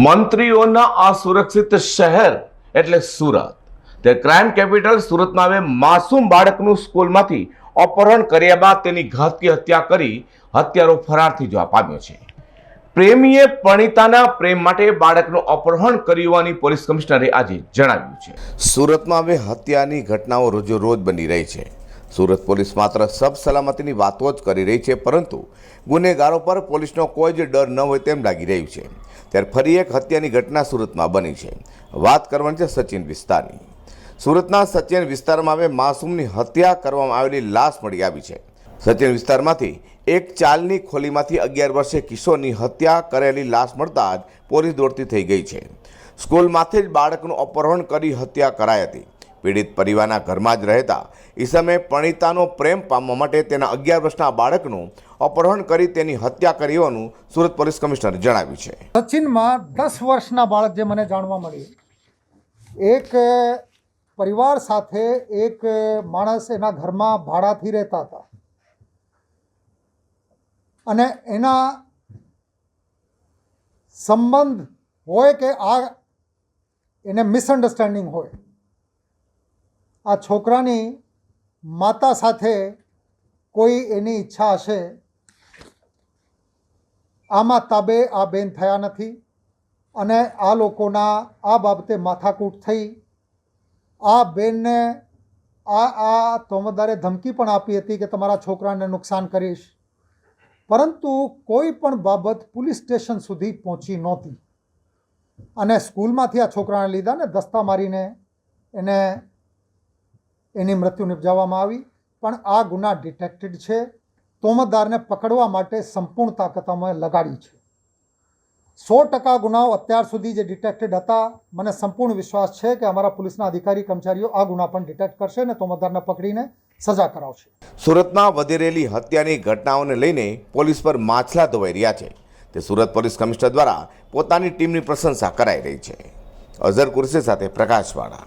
મંત્રીઓના અસુરક્ષિત શહેર એટલે સુરત. તે ક્રાઇમ કેપિટલ સુરતમાં હવે માસૂમ બાળકનું સ્કૂલમાંથી અપહરણ કર્યા બાદ તેની ઘાતકી હત્યા કરી હત્યારો ફરારથી જવા પામ્યો છે. પ્રેમીએ પરણિતાના પ્રેમ માટે બાળકનું અપહરણ કર્યું હોવાની પોલીસ કમિશનરે આજે જણાવ્યું છે. સુરતમાં હવે હત્યાની ઘટનાઓ રોજો રોજ બની રહી છે. સુરત પોલીસ માત્ર સબ સલામતીની વાતો જ કરી રહી છે, પરંતુ ગુનેગારો પર પોલીસનો કોઈ જ ડર ન હોય તેમ લાગી રહ્યું છે. ત્યારે ફરી એક હત્યાની ઘટના સુરતમાં બની છે. વાત કરવાની છે સચિન વિસ્તારની. સુરતના સચિન વિસ્તારમાં હવે માસૂમની હત્યા કરવામાં આવેલી લાશ મળી આવી છે. સચિન વિસ્તારમાંથી એક ચાલની ખોલીમાંથી અગિયાર વર્ષે કિશોરની હત્યા કરેલી લાશ મળતા જ પોલીસ દોડતી થઈ ગઈ છે. સ્કૂલમાંથી જ બાળકનું અપહરણ કરી હત્યા કરાઈ હતી. પીડિત પરિવારના ઘરમાં જ રહેતા ઈસમે પણિતાનો પ્રેમ પામવા માટે તેના અગિયાર વર્ષના બાળકનું અપહરણ કરી તેની હત્યા કરી હોવાનું સુરત પોલીસ કમિશનરે જણાવ્યું છે. સચિનમાં દસ વર્ષના બાળક જે મને જાણવા મળ્યું, એક પરિવાર સાથે એક માણસ એના ઘરમાં ભાડાથી રહેતા હતા. અને એના સંબંધ હોય કે આ, એને મિસઅન્ડરસ્ટેન્ડિંગ હોય. આ છોકરાની માતા સાથે કોઈ એની ઈચ્છા હશે? આમાં તાબે આ બેન થયા નથી અને આ લોકોના આ બાબતે માથાકૂટ થઈ. આ બેનને આ આ તોમતદારે ધમકી પણ આપી હતી કે તમારા છોકરાને નુકસાન કરીશ. પરંતુ કોઈ પણ બાબત પોલીસ સ્ટેશન સુધી પહોંચી નહોતી. અને સ્કૂલમાંથી આ છોકરાને લીધા ને દસ્તા મારીને એને એની મૃત્યુ નિપજાવવામાં આવી, પણ આ ગુના ડિટેક્ટેડ છે. તોમતદારને પકડવા માટે સંપૂર્ણ તાકાત અમે લગાડી છે. સો ટકા ગુનાઓ અત્યાર સુધી જે ડિટેક્ટેડ હતા, મને સંપૂર્ણ વિશ્વાસ છે કે અમારા પોલીસના અધિકારી, કર્મચારીઓ આ ગુના પણ ડિટેક્ટ કરશે અને તોમતદારને પકડીને સજા કરાવશે. સુરતમાં વધી રહેલી હત્યાની ઘટનાઓને લઈને પોલીસ પર માછલા ધોવાઈ રહ્યા છે. તે સુરત પોલીસ કમિશનર દ્વારા પોતાની ટીમની પ્રશંસા કરાઈ રહી છે. અઝર કુરશી સાથે પ્રકાશવાળા.